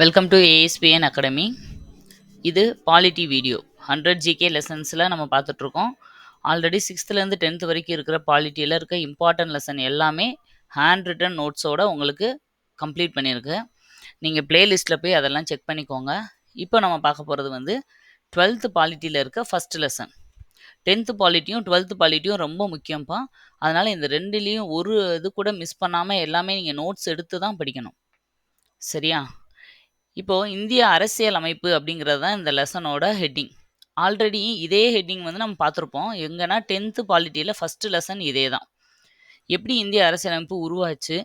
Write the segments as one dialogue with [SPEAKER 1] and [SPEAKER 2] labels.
[SPEAKER 1] Welcome to ASPN academy இது polity video hundred GK லெசன்ஸில் நம்ம பார்த்துட்ருக்கோம் ஆல்ரெடி சிக்ஸ்த்துலேருந்து டென்த் வரைக்கும் இருக்கிற பாலிட்டியில் இருக்க இம்பார்ட்டன்ட் லெசன் எல்லாமே ஹேண்ட் ரிட்டன் நோட்ஸோடு உங்களுக்கு கம்ப்ளீட் பண்ணியிருக்கு நீங்கள் ப்ளேலிஸ்ட்டில் போய் அதெல்லாம் செக் பண்ணிக்கோங்க இப்போ நம்ம பார்க்க போகிறது வந்து டுவெல்த்து பாலிட்டியில் இருக்க ஃபஸ்ட் லெசன் டென்த்து பாலிட்டியும் டுவெல்த்து பாலிட்டியும் ரொம்ப முக்கியம்ப்பா அதனால் இந்த ரெண்டுலேயும் ஒரு இது கூட மிஸ் பண்ணாமல் எல்லாமே நீங்கள் நோட்ஸ் எடுத்து தான் படிக்கணும் சரியா இப்போது இந்திய அரசியல் அமைப்பு அப்படிங்கிறது தான் இந்த லெசனோட ஹெட்டிங் ஆல்ரெடி இதே ஹெட்டிங் வந்து நம்ம பார்த்துருப்போம் எங்கன்னா டென்த்து பாலிட்டியில் ஃபஸ்ட்டு லெசன் இதே தான் எப்படி இந்திய அரசியலமைப்பு உருவாச்சு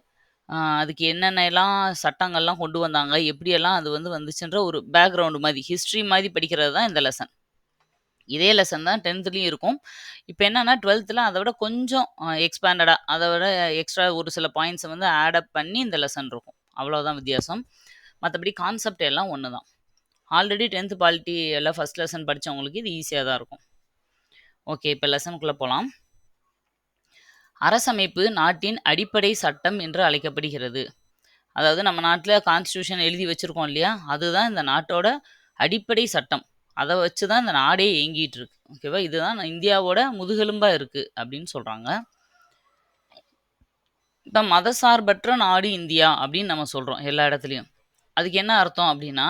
[SPEAKER 1] அதுக்கு என்னென்னலாம் சட்டங்கள்லாம் கொண்டு வந்தாங்க எப்படியெல்லாம் அது வந்து வந்துச்சுன்ற ஒரு பேக்ரவுண்டு மாதிரி ஹிஸ்ட்ரி மாதிரி படிக்கிறது தான் இந்த லெசன் இதே லெசன் தான் டென்த்துலேயும் இருக்கும் இப்போ என்னென்னா டுவெல்த்தில் அதை விட கொஞ்சம் எக்ஸ்பேண்டடாக அதை விட எக்ஸ்ட்ரா ஒரு சில பாயிண்ட்ஸை வந்து ஆடப் பண்ணி இந்த லெசன் இருக்கும் அவ்வளோதான் வித்தியாசம் மற்றபடி கான்செப்ட் எல்லாம் ஒன்று தான் ஆல்ரெடி டென்த்து பாலிட்டி எல்லாம் ஃபஸ்ட் லெசன் படித்தவங்களுக்கு இது ஈஸியாக தான் இருக்கும் ஓகே இப்போ லெசனுக்குள்ளே போகலாம் அரசமைப்பு நாட்டின் அடிப்படை சட்டம் என்று அழைக்கப்படுகிறது அதாவது நம்ம நாட்டில் கான்ஸ்டியூஷன் எழுதி வச்சுருக்கோம் இல்லையா அதுதான் இந்த நாட்டோட அடிப்படை சட்டம் அதை வச்சு தான் இந்த நாடே இயங்கிட்டு இருக்கு ஓகேவா இதுதான் இந்தியாவோட முதுகெலும்பாக இருக்குது அப்படின்னு சொல்கிறாங்க இப்போ மதசார்பற்ற நாடு இந்தியா அப்படின்னு நம்ம சொல்கிறோம் எல்லா இடத்துலையும் அதுக்கு என்ன அர்த்தம் அப்படின்னா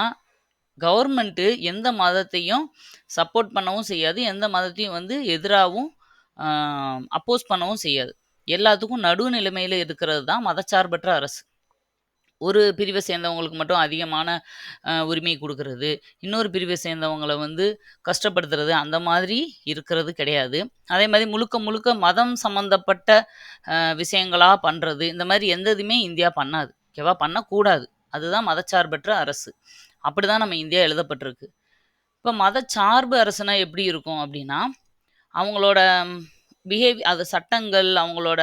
[SPEAKER 1] கவர்மெண்ட்டு எந்த மதத்தையும் சப்போர்ட் பண்ணவும் செய்யாது எந்த மதத்தையும் வந்து எதிராகவும் அப்போஸ் பண்ணவும் செய்யாது எல்லாத்துக்கும் நடுநிலைமையில் இருக்கிறது தான் மதச்சார்பற்ற அரசு ஒரு பிரிவை சேர்ந்தவங்களுக்கு மட்டும் அதிகமான உரிமை கொடுக்கறது இன்னொரு பிரிவை சேர்ந்தவங்களை வந்து கஷ்டப்படுத்துறது அந்த மாதிரி இருக்கிறது கிடையாது அதே மாதிரி முழுக்க முழுக்க மதம் சம்மந்தப்பட்ட விஷயங்களாக பண்ணுறது இந்த மாதிரி எந்த இதுவுமே இந்தியா பண்ணாது ஓகேவா பண்ணக்கூடாது அதுதான் மதச்சார்பற்ற அரசு அப்படி தான் நம்ம இந்தியா எழுதப்பட்டிருக்கு இப்போ மதச்சார்பு அரசுனா எப்படி இருக்கும் அப்படின்னா அவங்களோட பிஹேவி அது சட்டங்கள் அவங்களோட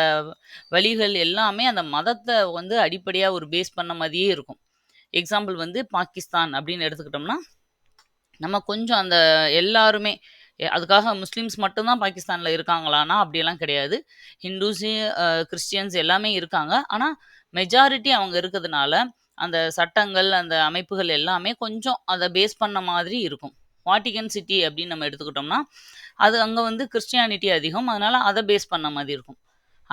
[SPEAKER 1] வழிகள் எல்லாமே அந்த மதத்தை வந்து அடிப்படையாக ஒரு பேஸ் பண்ண மாதிரியே இருக்கும் எக்ஸாம்பிள் வந்து பாகிஸ்தான் அப்படின்னு எடுத்துக்கிட்டோம்னா நம்ம கொஞ்சம் அந்த எல்லாருமே அதுக்காக முஸ்லீம்ஸ் மட்டும்தான் பாகிஸ்தானில் இருக்காங்களான்னா அப்படியெல்லாம் கிடையாது ஹிந்துஸு கிறிஸ்டியன்ஸ் எல்லாமே இருக்காங்க ஆனால் மெஜாரிட்டி அவங்க இருக்கிறதுனால அந்த சட்டங்கள் அந்த அமைப்புகள் எல்லாமே கொஞ்சம் அதை பேஸ் பண்ண மாதிரி இருக்கும் வாட்டிகன் சிட்டி அப்படின்னு நம்ம எடுத்துக்கிட்டோம்னா அது அங்கே வந்து கிறிஸ்டியானிட்டி அதிகம் அதனால் அதை பேஸ் பண்ண மாதிரி இருக்கும்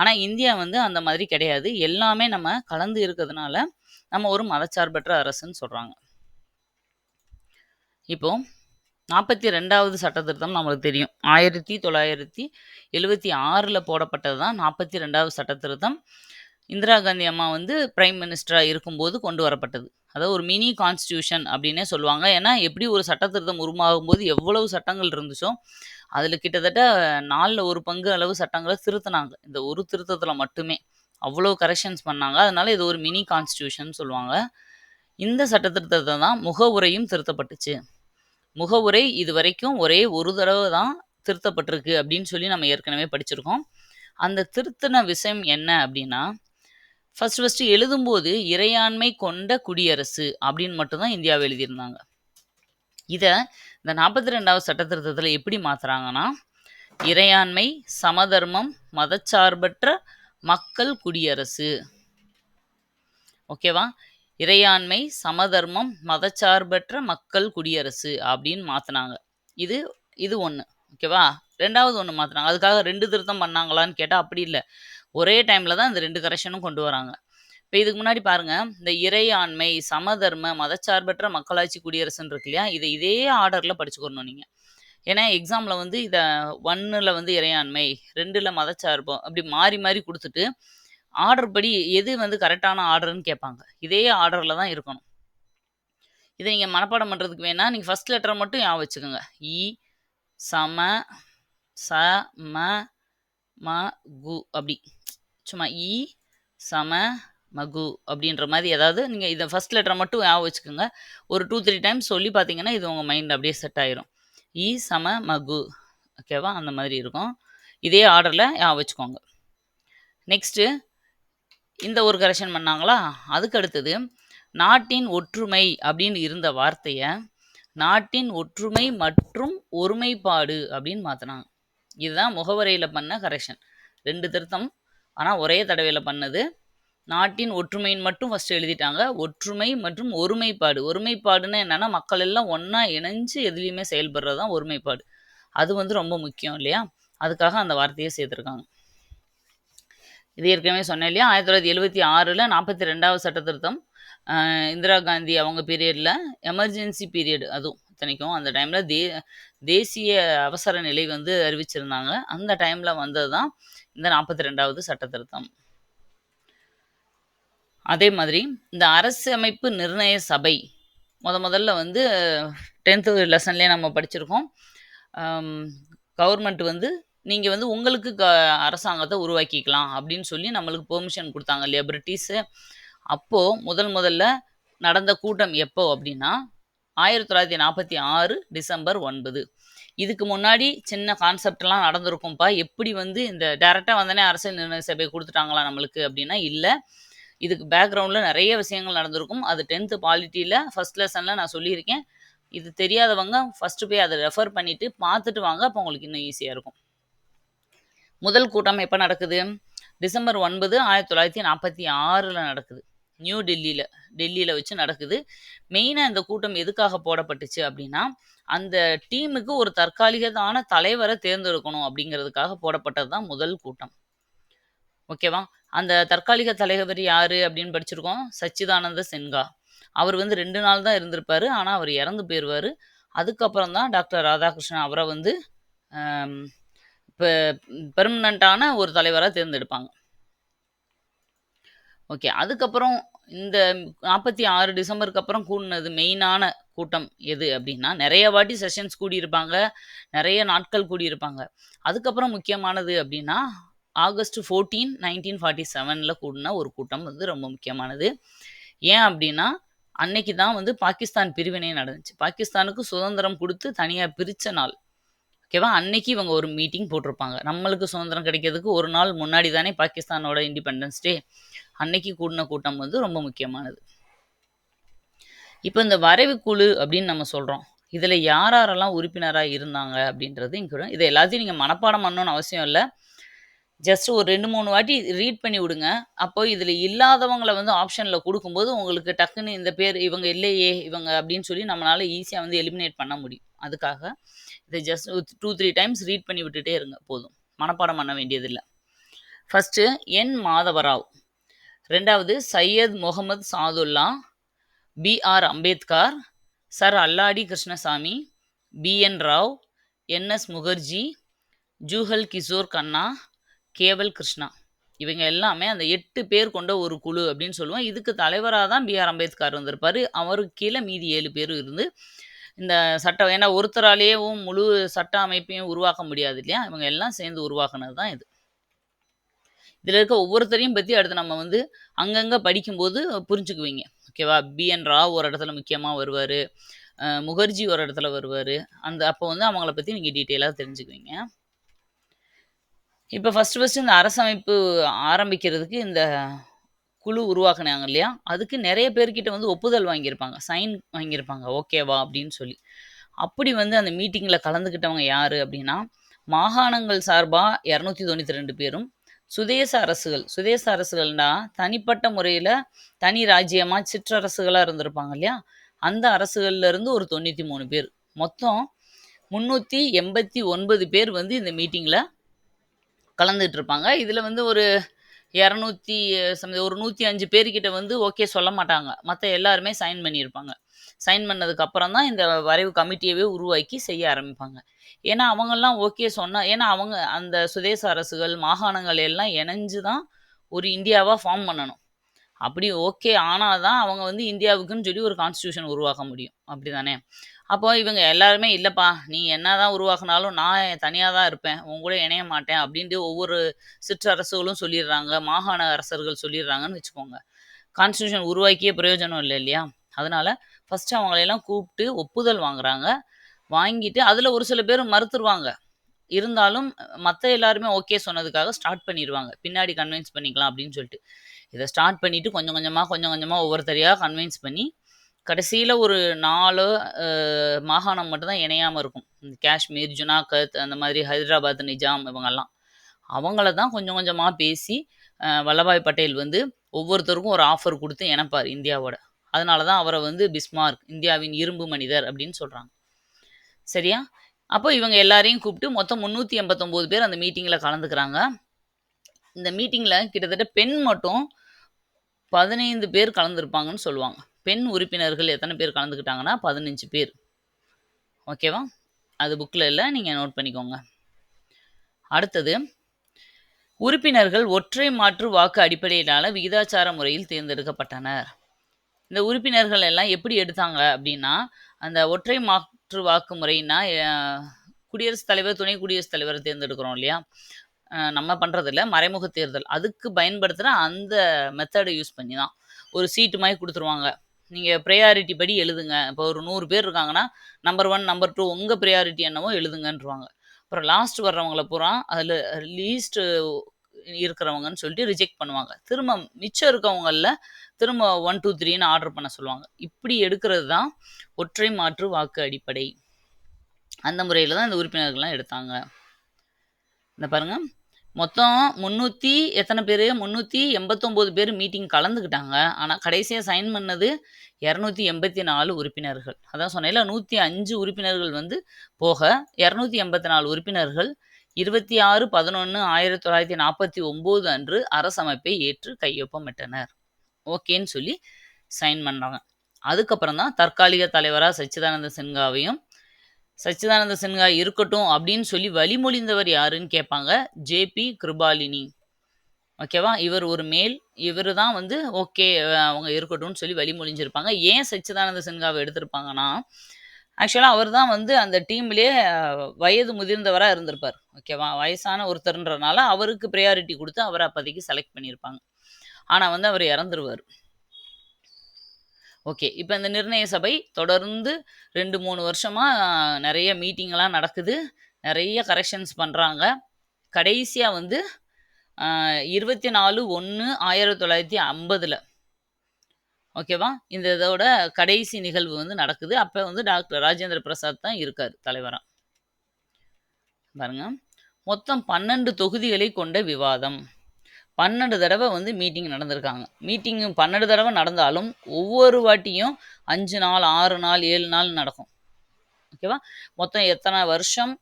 [SPEAKER 1] ஆனால் இந்தியா வந்து அந்த மாதிரி கிடையாது எல்லாமே நம்ம கலந்து இருக்கிறதுனால நம்ம ஒரு மதச்சார்பற்ற அரசுன்னு சொல்கிறாங்க இப்போது நாற்பத்தி ரெண்டாவது சட்ட திருத்தம் நம்மளுக்கு தெரியும் ஆயிரத்தி தொள்ளாயிரத்தி எழுவத்தி ஆறில் போடப்பட்டது தான் நாற்பத்தி ரெண்டாவது சட்ட திருத்தம் இந்திரா காந்தி அம்மா வந்து பிரைம் மினிஸ்டராக இருக்கும்போது கொண்டு வரப்பட்டது அதாவது ஒரு மினி கான்ஸ்டியூஷன் அப்படின்னே சொல்லுவாங்க ஏன்னா எப்படி ஒரு சட்ட திருத்தம் உருமாகும் போது எவ்வளவு சட்டங்கள் இருந்துச்சோ அதில் கிட்டத்தட்ட நாலில் ஒரு பங்கு அளவு சட்டங்களை திருத்தினாங்க இந்த ஒரு திருத்தத்தில் மட்டுமே அவ்வளோ கரெக்ஷன்ஸ் பண்ணாங்க அதனால இது ஒரு மினி கான்ஸ்டியூஷன் சொல்லுவாங்க இந்த சட்ட திருத்தத்தை தான் முகவுரையும் திருத்தப்பட்டுச்சு முகவுரை இது வரைக்கும் ஒரே ஒரு தடவை தான் திருத்தப்பட்டிருக்கு அப்படின்னு சொல்லி நம்ம ஏற்கனவே படிச்சிருக்கோம் அந்த திருத்தின விஷயம் என்ன அப்படின்னா ஃபஸ்ட் ஃபஸ்ட்டு எழுதும்போது இறையாண்மை கொண்ட குடியரசு அப்படின்னு மட்டும்தான் இந்தியாவை எழுதியிருந்தாங்க இதை இந்த நாற்பத்தி ரெண்டாவது சட்ட திருத்தத்தில் எப்படி மாற்றுறாங்கன்னா இறையாண்மை சமதர்மம் மதச்சார்பற்ற மக்கள் குடியரசு ஓகேவா இறையாண்மை சமதர்மம் மதச்சார்பற்ற மக்கள் குடியரசு அப்படின்னு மாற்றினாங்க இது இது ஒன்று ஓகேவா ரெண்டாவது ஒன்று மாற்றினாங்க அதுக்காக ரெண்டு திருத்தம் பண்ணாங்களான்னு கேட்டால் அப்படி இல்லை ஒரே டைமில் தான் இந்த ரெண்டு கரெக்ஷனும் கொண்டு வராங்க இப்போ இதுக்கு முன்னாடி பாருங்கள் இந்த இறையாண்மை சமதர்ம மதச்சார்பற்ற மக்களாட்சி குடியரசுன்னு இருக்கு இல்லையா இதை இதே ஆர்டரில் படிச்சுக்கணும் நீங்கள் ஏன்னா எக்ஸாமில் வந்து இதை ஒன்னில் வந்து இறையாண்மை ரெண்டில் மதச்சார்பம் அப்படி மாறி மாறி கொடுத்துட்டு ஆர்டர் படி எது வந்து கரெக்டான ஆர்டர்ன்னு கேட்பாங்க இதே ஆர்டரில் தான் இருக்கணும் இதை நீங்கள் மனப்பாடம் பண்ணுறதுக்கு வேணால் நீங்கள் ஃபஸ்ட் லெட்டரை மட்டும் ஞாபகம் வச்சுக்கோங்க இ சம ச ம ம கு அப்படி சும்மா இ சம மகு அப்படின்ற மாதிரி ஏதாவது நீங்கள் இதை ஃபஸ்ட் லெட்டரை மட்டும் ஞாபகம் வச்சுக்கோங்க ஒரு டூ த்ரீ டைம்ஸ் சொல்லி பார்த்தீங்கன்னா இது உங்கள் மைண்ட் அப்படியே செட் ஆயிரும் இ சம மகு ஓகேவா அந்த மாதிரி இருக்கும் இதே ஆர்டரில் ஞாபகம் வச்சுக்கோங்க நெக்ஸ்ட்டு இந்த ஒரு கரெக்ஷன் பண்ணாங்களா அதுக்கு அடுத்தது நாட்டின் ஒற்றுமை அப்படின்னு இருந்த வார்த்தையை நாட்டின் ஒற்றுமை மற்றும் ஒருமைப்பாடு அப்படின்னு மாற்றினாங்க இதுதான் முகவரையில் பண்ண கரெக்ஷன் ரெண்டு திருத்தம் ஆனால் ஒரே தடவையில் பண்ணது நாட்டின் ஒற்றுமைன்னு மட்டும் ஃபஸ்ட்டு எழுதிட்டாங்க ஒற்றுமை மற்றும் ஒருமைப்பாடு ஒருமைப்பாடுன்னு என்னென்னா மக்கள் எல்லாம் ஒன்றா இணைஞ்சு எதுலேயுமே செயல்படுறது தான் ஒருமைப்பாடு அது வந்து ரொம்ப முக்கியம் இல்லையா அதுக்காக அந்த வார்த்தையை சேர்த்துருக்காங்க இது ஏற்கனவே சொன்னேன் இல்லையா ஆயிரத்தி தொள்ளாயிரத்தி எழுபத்தி ஆறில் நாற்பத்தி ரெண்டாவது சட்ட திருத்தம் இந்திரா காந்தி அவங்க பீரியடில் எமர்ஜென்சி பீரியட் அதுவும் இத்தனைக்கும் அந்த டைமில் தே தேசிய அவசர நிலை வந்து அறிவிச்சிருந்தாங்க அந்த டைமில் வந்தது தான் இந்த நாற்பத்தி ரெண்டாவது சட்ட திருத்தம் அதே மாதிரி இந்த அரசமைப்பு நிர்ணய சபை முத முதல்ல வந்து டென்த்து லெசன்லேயே நம்ம படிச்சிருக்கோம் கவர்மெண்ட் வந்து நீங்கள் வந்து உங்களுக்கு க அரசாங்கத்தை உருவாக்கிக்கலாம் அப்படின்னு சொல்லி நம்மளுக்கு பெர்மிஷன் கொடுத்தாங்க இல்லையா பிரிட்டிஷு அப்போது முதல் முதல்ல நடந்த கூட்டம் எப்போ அப்படின்னா ஆயிரத்தி தொள்ளாயிரத்தி நாற்பத்தி ஆறு டிசம்பர் ஒன்பது இதுக்கு முன்னாடி சின்ன கான்செப்ட்லாம் நடந்திருக்கும்ப்பா எப்படி வந்து இந்த டேரெக்டாக வந்தனே அரசியல் நிர்ணய சபை கொடுத்துட்டாங்களா நம்மளுக்கு அப்படின்னா இல்லை இதுக்கு பேக்ரவுண்டில் நிறைய விஷயங்கள் நடந்திருக்கும் அது டென்த்து பாலிட்டியில் ஃபஸ்ட் லெசனில் நான் சொல்லியிருக்கேன் இது தெரியாதவங்க ஃபஸ்ட்டு போய் அதை ரெஃபர் பண்ணிவிட்டு பார்த்துட்டு வாங்க அப்போ உங்களுக்கு இன்னும் ஈஸியாக இருக்கும் முதல் கூட்டம் எப்போ நடக்குது டிசம்பர் ஒன்பது ஆயிரத்தி தொள்ளாயிரத்தி நாற்பத்தி ஆறில் நடக்குது நியூ டெல்லியில் டெல்லியில் வச்சு நடக்குது மெயினாக இந்த கூட்டம் எதுக்காக போடப்பட்டுச்சு அப்படின்னா அந்த டீமுக்கு ஒரு தற்காலிகமான தலைவரை தேர்ந்தெடுக்கணும் அப்படிங்கிறதுக்காக போடப்பட்டது தான் முதல் கூட்டம் ஓகேவா அந்த தற்காலிக தலைவர் யார் அப்படின்னு படிச்சிருக்கோம் சச்சிதானந்த சென்கா அவர் வந்து ரெண்டு நாள் தான் இருந்திருப்பார் ஆனால் அவர் இறந்து போயிடுவார் அதுக்கப்புறம் தான் டாக்டர் ராதாகிருஷ்ணன் அவரை வந்து இப்போ பெர்மனண்ட்டான ஒரு தலைவராக தேர்ந்தெடுப்பாங்க ஓகே அதுக்கப்புறம் இந்த நாற்பத்தி ஆறு டிசம்பருக்கு அப்புறம் கூடினது மெயினான கூட்டம் எது அப்படின்னா நிறைய வாட்டி செஷன்ஸ் கூடியிருப்பாங்க நிறைய நாட்கள் கூடியிருப்பாங்க அதுக்கப்புறம் முக்கியமானது அப்படின்னா ஆகஸ்ட் ஃபோர்டீன் நைன்டீன் ஃபார்ட்டி செவனில் கூடின ஒரு கூட்டம் வந்து ரொம்ப முக்கியமானது ஏன் அப்படின்னா அன்னைக்கு தான் வந்து பாகிஸ்தான் பிரிவினை நடந்துச்சு பாகிஸ்தானுக்கு சுதந்திரம் கொடுத்து தனியாக பிரித்த நாள் ஓகேவா அன்னைக்கு இவங்க ஒரு மீட்டிங் போட்டிருப்பாங்க நம்மளுக்கு சுதந்திரம் கிடைக்கிறதுக்கு ஒரு நாள் முன்னாடி தானே பாகிஸ்தானோட இண்டிபெண்டன்ஸ் டே அன்னைக்கு கூடின கூட்டம் வந்து ரொம்ப முக்கியமானது இப்போ இந்த வரைவு குழு அப்படின்னு நம்ம சொல்கிறோம் இதில் யாரெல்லாம் உறுப்பினராக இருந்தாங்க அப்படின்றது இங்கே இதை எல்லாத்தையும் நீங்கள் மனப்பாடம் பண்ணணும்னு அவசியம் இல்லை ஜஸ்ட் ஒரு ரெண்டு மூணு வாட்டி ரீட் பண்ணி விடுங்க அப்போ இதில் இல்லாதவங்களை வந்து ஆப்ஷனில் கொடுக்கும்போது உங்களுக்கு டக்குன்னு இந்த பேர் இவங்க இல்லையே இவங்க அப்படின்னு சொல்லி நம்மளால் ஈஸியாக வந்து எலிமினேட் பண்ண முடியும் அதுக்காக இதை just two three times read பண்ணி விட்டுட்டே இருங்க போதும் மனப்பாடம் பண்ண வேண்டியதில்லை ஃபஸ்ட்டு என் மாதவராவ் ரெண்டாவது Syed Mohammad Saadulla B R Ambedkar Sir Alladi Krishnaswamy B N Rao N S Mukherjee Jugal Kishore Khanna Kewal Krishna இவங்க எல்லாமே அந்த எட்டு பேர் கொண்ட ஒரு குழு அப்படின்னு சொல்லுவோம் இதுக்கு தலைவராக தான் பி ஆர் அம்பேத்கர் வந்திருப்பார் அவருக்கு கீழே மீதி ஏழு பேர் இருந்து இந்த சட்டம் ஏன்னா ஒருத்தராலேயும் முழு சட்ட அமைப்பையும் உருவாக்க முடியாது இல்லையா இவங்க எல்லாம் சேர்ந்து உருவாக்குனது தான் இது இதில் இருக்க ஒவ்வொருத்தரையும் பற்றி அடுத்து நம்ம வந்து அங்கங்கே படிக்கும்போது புரிஞ்சுக்குவீங்க ஓகேவா பிஎன் ராவ் ஒரு இடத்துல முக்கியமாக வருவார் முகர்ஜி ஒரு இடத்துல வருவார் அந்த அப்போ வந்து அவங்கள பற்றி நீங்கள் டீட்டெயிலாக தெரிஞ்சுக்குவீங்க இப்போ ஃபஸ்ட்டு ஃபஸ்ட்டு இந்த அரசமைப்பு ஆரம்பிக்கிறதுக்கு இந்த குழு உருவாக்கினாங்க இல்லையா அதுக்கு நிறைய பேர்கிட்ட வந்து ஒப்புதல் வாங்கியிருப்பாங்க சைன் வாங்கியிருப்பாங்க ஓகேவா அப்படின்னு சொல்லி அப்படி வந்து அந்த மீட்டிங்கில் கலந்துக்கிட்டவங்க யார் அப்படின்னா மாகாணங்கள் சார்பாக இரநூத்தி தொண்ணூற்றி ரெண்டு பேரும் சுதேச அரசுகள் சுதேச அரசுகள்னா தனிப்பட்ட முறையில் தனி ராஜ்யமாக சிற்றரசுகளாக இருந்திருப்பாங்க இல்லையா அந்த அரசுகள்லேருந்து ஒரு தொண்ணூற்றி மூணு பேர் மொத்தம் முந்நூற்றி எண்பத்தி ஒன்பது பேர் வந்து இந்த மீட்டிங்கில் கலந்துட்டு இருப்பாங்க இதில் வந்து ஒரு இரநூத்தி சம் ஒரு நூற்றி அஞ்சு பேர்கிட்ட வந்து ஓகே சொல்ல மாட்டாங்க மற்ற எல்லாருமே சைன் பண்ணியிருப்பாங்க சைன் பண்ணதுக்கு அப்புறம் தான் இந்த வரைவு கமிட்டியவே உருவாக்கி செய்ய ஆரம்பிப்பாங்க ஏன்னா அவங்கெல்லாம் ஓகே சொன்னால் ஏன்னா அவங்க அந்த சுதேச அரசுகள் மாகாணங்கள் எல்லாம் இணைஞ்சு தான் ஒரு இந்தியாவாக ஃபார்ம் பண்ணணும் அப்படி ஓகே ஆனால் தான் அவங்க வந்து இந்தியாவுக்குன்னு சொல்லி ஒரு கான்ஸ்டியூஷன் உருவாக்க முடியும் அப்படி தானே அப்போ இவங்க எல்லாருமே இல்லைப்பா நீ என்ன தான் உருவாக்குனாலும் நான் தனியாக தான் இருப்பேன் உன் கூட இணைய மாட்டேன் அப்படின்ட்டு ஒவ்வொரு சிற்றரசுகளும் சொல்லிடுறாங்க மாகாண அரசர்கள் சொல்லிடுறாங்கன்னு வச்சுக்கோங்க கான்ஸ்டியூஷன் உருவாக்கிய பிரயோஜனம் இல்லை இல்லையா அதனால ஃபஸ்ட்டு அவங்களையெல்லாம் கூப்பிட்டு ஒப்புதல் வாங்குறாங்க வாங்கிட்டு அதில் ஒரு சில பேர் மறுத்துருவாங்க இருந்தாலும் மற்ற எல்லாருமே ஓகே சொன்னதுக்காக ஸ்டார்ட் பண்ணிடுவாங்க பின்னாடி கன்வின்ஸ் பண்ணிக்கலாம் அப்படின்னு சொல்லிட்டு இதை ஸ்டார்ட் பண்ணிவிட்டு கொஞ்சம் கொஞ்சமாக கொஞ்சம் கொஞ்சமாக ஒவ்வொருத்தரையாக கன்வின்ஸ் பண்ணி கடைசியில் ஒரு நாலு மாகாணம் மட்டும்தான் இணையாமல் இருக்கும் காஷ்மீர் ஜுனாகத் அந்த மாதிரி ஹைதராபாத் நிஜாம் இவங்கெல்லாம் அவங்கள தான் கொஞ்சம் கொஞ்சமாக பேசி வல்லபாய் பட்டேல் வந்து ஒவ்வொருத்தருக்கும் ஒரு ஆஃபர் கொடுத்து இணைப்பார் இந்தியாவோட அதனால தான் அவரை வந்து பிஸ்மார்க் இந்தியாவின் இரும்பு மனிதர் அப்படின்னு சொல்கிறாங்க சரியா அப்போ இவங்க எல்லாரையும் கூப்பிட்டு மொத்தம் முந்நூற்றி எண்பத்தொம்போது பேர் அந்த மீட்டிங்கில் கலந்துக்கிறாங்க இந்த மீட்டிங்கில் கிட்டத்தட்ட பெண் மட்டும் பதினைந்து பேர் கலந்துருப்பாங்கன்னு சொல்லுவாங்க பெண் உறுப்பினர்கள் எத்தனை பேர் கலந்துக்கிட்டாங்கன்னா பதினஞ்சு பேர் ஓகேவா அது புக்கில் இல்லை நீங்கள் நோட் பண்ணிக்கோங்க அடுத்தது உறுப்பினர்கள் ஒற்றை மாற்று வாக்கு அடிப்படையிலான விகிதாச்சார முறையில் தேர்ந்தெடுக்கப்பட்டனர் இந்த உறுப்பினர்கள் எல்லாம் எப்படி எடுத்தாங்க அப்படின்னா அந்த ஒற்றை மாற்று வாக்கு முறைன்னா குடியரசுத் தலைவர் துணை குடியரசுத் தலைவர் தேர்ந்தெடுக்கிறோம் இல்லையா நம்ம பண்ணுறதில்ல மறைமுக தேர்தல் அதுக்கு பயன்படுத்துகிற அந்த மெத்தடை யூஸ் பண்ணி தான் ஒரு சீட்டு மாதிரி கொடுத்துருவாங்க நீங்கள் ப்ரையாரிட்டி படி எழுதுங்க இப்போ ஒரு நூறு பேர் இருக்காங்கன்னா நம்பர் ஒன் நம்பர் டூ உங்கள் ப்ரையாரிட்டி என்னவோ எழுதுங்கன்றவாங்க அப்புறம் லாஸ்ட் வர்றவங்களை பூரா அதில் லீஸ்ட் இருக்கிறவங்கன்னு சொல்லிட்டு ரிஜெக்ட் பண்ணுவாங்க திரும்ப மிச்சம் இருக்கவங்களில் திரும்ப ஒன் டூ த்ரீன்னு ஆர்டர் பண்ண சொல்லுவாங்க இப்படி எடுக்கிறது தான் ஒற்றை மாற்று வாக்கு அடிப்படை அந்த முறையில் தான் இந்த உறுப்பினர்கள்லாம் எடுத்தாங்க இந்த பாருங்கள் மொத்தம் முந்நூற்றி எத்தனை பேர் முந்நூற்றி எண்பத்தொம்போது பேர் மீட்டிங் கலந்துக்கிட்டாங்க ஆனால் கடைசியாக சைன் பண்ணது இரநூத்தி எண்பத்தி நாலு உறுப்பினர்கள் அதான் சொன்னேன்ல நூற்றி அஞ்சு உறுப்பினர்கள் வந்து போக இரநூத்தி எண்பத்தி நாலு உறுப்பினர்கள் இருபத்தி ஆறு பதினொன்று ஆயிரத்தி தொள்ளாயிரத்தி நாற்பத்தி ஒம்பது அன்று அரசமைப்பை ஏற்று கையொப்பமிட்டனர் ஓகேன்னு சொல்லி சைன் பண்ணாங்க அதுக்கப்புறம் தான் தற்காலிக தலைவராக சச்சிதானந்த சின்ஹாவையும் சச்சிதானந்த சின்ஹா இருக்கட்டும் அப்படின்னு சொல்லி வழிமொழிந்தவர் யாருன்னு கேட்பாங்க ஜேபி கிருபாலினி ஓகேவா இவர் ஒரு மேல் இவர் தான் வந்து ஓகே அவங்க இருக்கட்டும்னு சொல்லி வழிமொழிஞ்சிருப்பாங்க ஏன் சச்சிதானந்த சின்ஹாவை எடுத்திருப்பாங்கன்னா ஆக்சுவலாக அவர் தான் வந்து அந்த டீம்லேயே வயது முதிர்ந்தவராக இருந்திருப்பார் ஓகேவா வயசான ஒருத்தர்ன்றனால அவருக்கு ப்ரையாரிட்டி கொடுத்து அவரை அப்போதைக்கு செலக்ட் பண்ணியிருப்பாங்க ஆனால் வந்து அவர் இறந்துருவார் ஓகே இப்போ இந்த நிர்ணய சபை தொடர்ந்து ரெண்டு மூணு வருஷமாக நிறைய மீட்டிங்கெல்லாம் நடக்குது நிறைய கரெக்ஷன்ஸ் பண்ணுறாங்க கடைசியாக வந்து இருபத்தி நாலு ஒன்று ஆயிரத்தி தொள்ளாயிரத்தி ஐம்பதில் ஓகேவா இந்த இதோட கடைசி நிகழ்வு வந்து நடக்குது அப்போ வந்து டாக்டர் ராஜேந்திர பிரசாத் தான் இருக்கார் தலைவராக பாருங்கள் மொத்தம் பன்னெண்டு தொகுதிகளை கொண்ட விவாதம் பன்னெண்டு தடவை வந்து மீட்டிங் நடந்திருக்காங்க மீட்டிங் பன்னெண்டு தடவை நடந்தாலும் ஒவ்வொரு வாட்டியும் அஞ்சு நாள் ஆறு நாள் ஏழு நாள் நடக்கும் ஓகேவா மொத்தம் எத்தனை வருஷம்